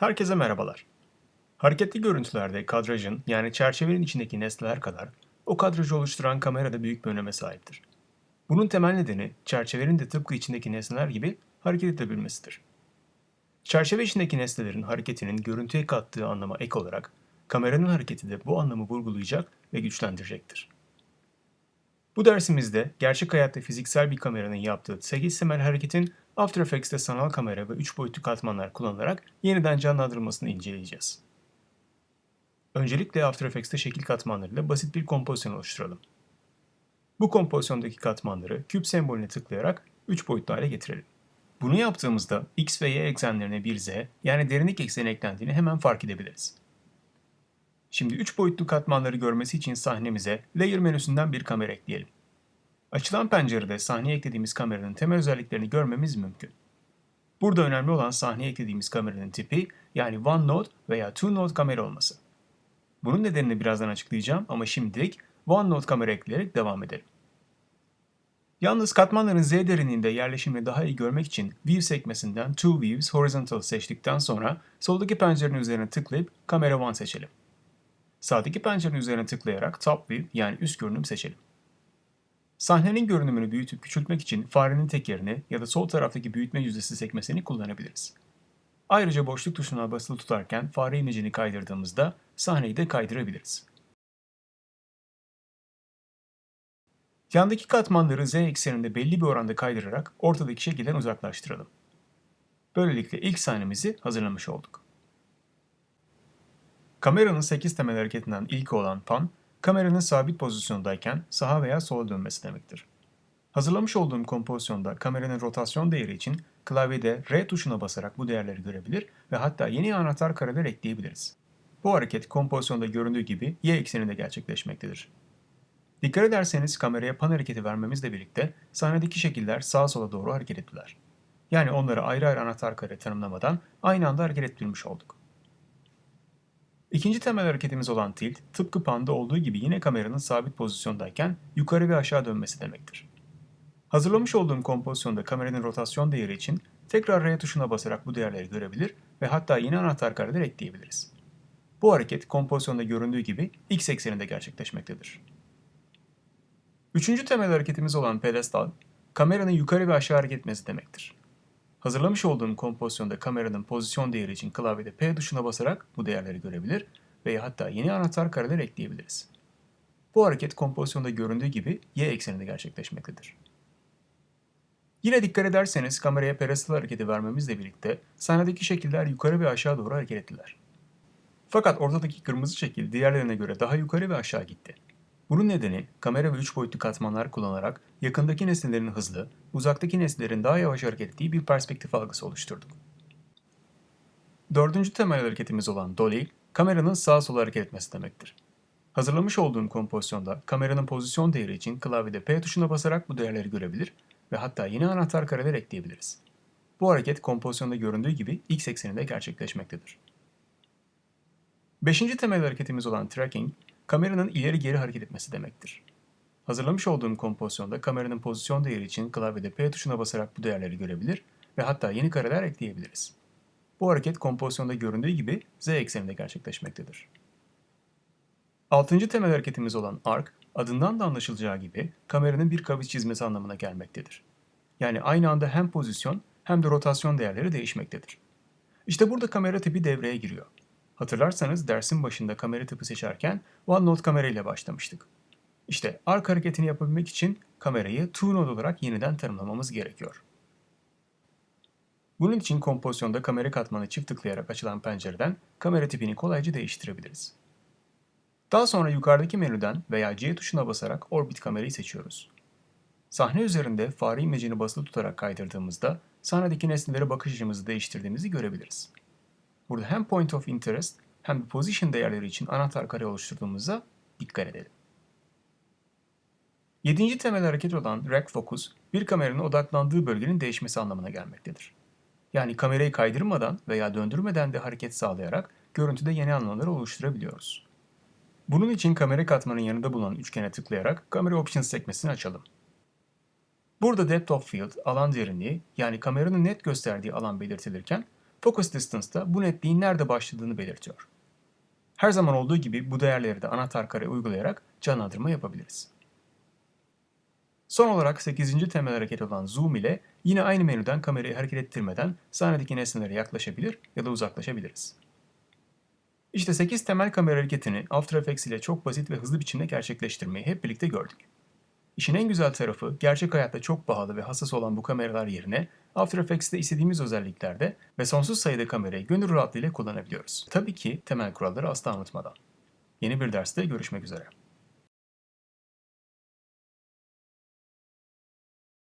Herkese merhabalar. Hareketli görüntülerde kadrajın yani çerçevenin içindeki nesneler kadar o kadrajı oluşturan kamera da büyük bir öneme sahiptir. Bunun temel nedeni çerçevenin de tıpkı içindeki nesneler gibi hareket edebilmesidir. Çerçeve içindeki nesnelerin hareketinin görüntüye kattığı anlama ek olarak kameranın hareketi de bu anlamı vurgulayacak ve güçlendirecektir. Bu dersimizde gerçek hayatta fiziksel bir kameranın yaptığı 8 temel hareketin After Effects'te sanal kamera ve 3 boyutlu katmanlar kullanılarak yeniden canlandırılmasını inceleyeceğiz. Öncelikle After Effects'te şekil katmanlarıyla basit bir kompozisyon oluşturalım. Bu kompozisyondaki katmanları küp sembolüne tıklayarak 3 boyutlu hale getirelim. Bunu yaptığımızda x ve y eksenlerine bir z yani derinlik ekseni eklendiğini hemen fark edebiliriz. Şimdi 3 boyutlu katmanları görmesi için sahnemize Layer menüsünden bir kamera ekleyelim. Açılan pencerede sahneye eklediğimiz kameranın temel özelliklerini görmemiz mümkün. Burada önemli olan sahneye eklediğimiz kameranın tipi yani One Node veya Two Node kamera olması. Bunun nedenini birazdan açıklayacağım ama şimdilik One Node kamera ekleyerek devam edelim. Yalnız katmanların Z derinliğinde yerleşimini daha iyi görmek için View sekmesinden Two Views Horizontal seçtikten sonra soldaki pencerenin üzerine tıklayıp Kamera One seçelim. Sağdaki pencerenin üzerine tıklayarak Top View yani üst görünüm seçelim. Sahnenin görünümünü büyütüp küçültmek için farenin tekerini ya da sol taraftaki büyütme yüzdesi sekmesini kullanabiliriz. Ayrıca boşluk tuşuna basılı tutarken fare imlecini kaydırdığımızda sahneyi de kaydırabiliriz. Yandaki katmanları z ekseninde belli bir oranda kaydırarak ortadaki şekilden uzaklaştıralım. Böylelikle ilk sahnemizi hazırlamış olduk. Kameranın 8 temel hareketinden ilki olan pan, kameranın sabit pozisyondayken sağa veya sola dönmesi demektir. Hazırlamış olduğum kompozisyonda kameranın rotasyon değeri için klavyede R tuşuna basarak bu değerleri görebilir ve hatta yeni anahtar kareler ekleyebiliriz. Bu hareket kompozisyonda göründüğü gibi y ekseninde gerçekleşmektedir. Dikkat ederseniz kameraya pan hareketi vermemizle birlikte sahnedeki şekiller sağa sola doğru hareket ettiler. Yani onları ayrı ayrı anahtar kare tanımlamadan aynı anda hareket ettirmiş olduk. İkinci temel hareketimiz olan tilt, tıpkı panda olduğu gibi yine kameranın sabit pozisyondayken yukarı ve aşağı dönmesi demektir. Hazırlamış olduğum kompozisyonda kameranın rotasyon değeri için tekrar R tuşuna basarak bu değerleri görebilir ve hatta yeni anahtar kareler ekleyebiliriz. Bu hareket kompozisyonda göründüğü gibi x ekseninde gerçekleşmektedir. Üçüncü temel hareketimiz olan pedestal, kameranın yukarı ve aşağı hareket etmesi demektir. Hazırlamış olduğum kompozisyonda kameranın pozisyon değeri için klavyede P tuşuna basarak bu değerleri görebilir veya hatta yeni anahtar kareler ekleyebiliriz. Bu hareket kompozisyonda göründüğü gibi y ekseninde gerçekleşmektedir. Yine dikkat ederseniz kameraya pedestal hareketi vermemizle birlikte sahnedeki şekiller yukarı ve aşağı doğru hareket ettiler. Fakat ortadaki kırmızı şekil diğerlerine göre daha yukarı ve aşağı gitti. Bunun nedeni kamera ve 3 boyutlu katmanlar kullanarak yakındaki nesnelerin hızlı, uzaktaki nesnelerin daha yavaş hareket ettiği bir perspektif algısı oluşturduk. Dördüncü temel hareketimiz olan dolly, kameranın sağa sola hareket etmesi demektir. Hazırlamış olduğum kompozisyonda kameranın pozisyon değeri için klavyede P tuşuna basarak bu değerleri görebilir ve hatta yeni anahtar kareler ekleyebiliriz. Bu hareket kompozisyonda göründüğü gibi x ekseninde gerçekleşmektedir. Beşinci temel hareketimiz olan tracking, kameranın ileri geri hareket etmesi demektir. Hazırlamış olduğum kompozisyonda kameranın pozisyon değeri için klavyede P tuşuna basarak bu değerleri görebilir ve hatta yeni kareler ekleyebiliriz. Bu hareket kompozisyonda göründüğü gibi z ekseninde gerçekleşmektedir. Altıncı temel hareketimiz olan arc, adından da anlaşılacağı gibi kameranın bir kavis çizmesi anlamına gelmektedir. Yani aynı anda hem pozisyon hem de rotasyon değerleri değişmektedir. İşte burada kamera tipi devreye giriyor. Hatırlarsanız dersin başında kamera tipi seçerken OneNote kamera ile başlamıştık. İşte arc hareketini yapabilmek için kamerayı TwoNode olarak yeniden tanımlamamız gerekiyor. Bunun için kompozisyonda kamera katmanı çift tıklayarak açılan pencereden kamera tipini kolayca değiştirebiliriz. Daha sonra yukarıdaki menüden veya C tuşuna basarak Orbit kamerayı seçiyoruz. Sahne üzerinde fare imlecini basılı tutarak kaydırdığımızda sahnedeki nesnelere bakış açımızı değiştirdiğimizi görebiliriz. Burada hem point of interest hem de position değerleri için anahtar kare oluşturduğumuza dikkat edelim. Yedinci temel hareket olan rack focus, bir kameranın odaklandığı bölgenin değişmesi anlamına gelmektedir. Yani kamerayı kaydırmadan veya döndürmeden de hareket sağlayarak görüntüde yeni anlamlar oluşturabiliyoruz. Bunun için kamera katmanın yanında bulunan üçgene tıklayarak Camera Options sekmesini açalım. Burada Depth of Field, alan derinliği yani kameranın net gösterdiği alan belirtilirken Focus distance da bu netliğin nerede başladığını belirtiyor. Her zaman olduğu gibi bu değerleri de anahtar kare uygulayarak canlandırma yapabiliriz. Son olarak 8. temel hareket olan zoom ile yine aynı menüden kamerayı hareket ettirmeden sahnedeki nesnelere yaklaşabilir ya da uzaklaşabiliriz. İşte 8 temel kamera hareketini After Effects ile çok basit ve hızlı biçimde gerçekleştirmeyi hep birlikte gördük. İşin en güzel tarafı gerçek hayatta çok pahalı ve hassas olan bu kameralar yerine After Effects'te istediğimiz özelliklerde ve sonsuz sayıda kamerayı gönül rahatlığıyla kullanabiliyoruz. Tabii ki temel kuralları asla unutmadan. Yeni bir derste görüşmek üzere.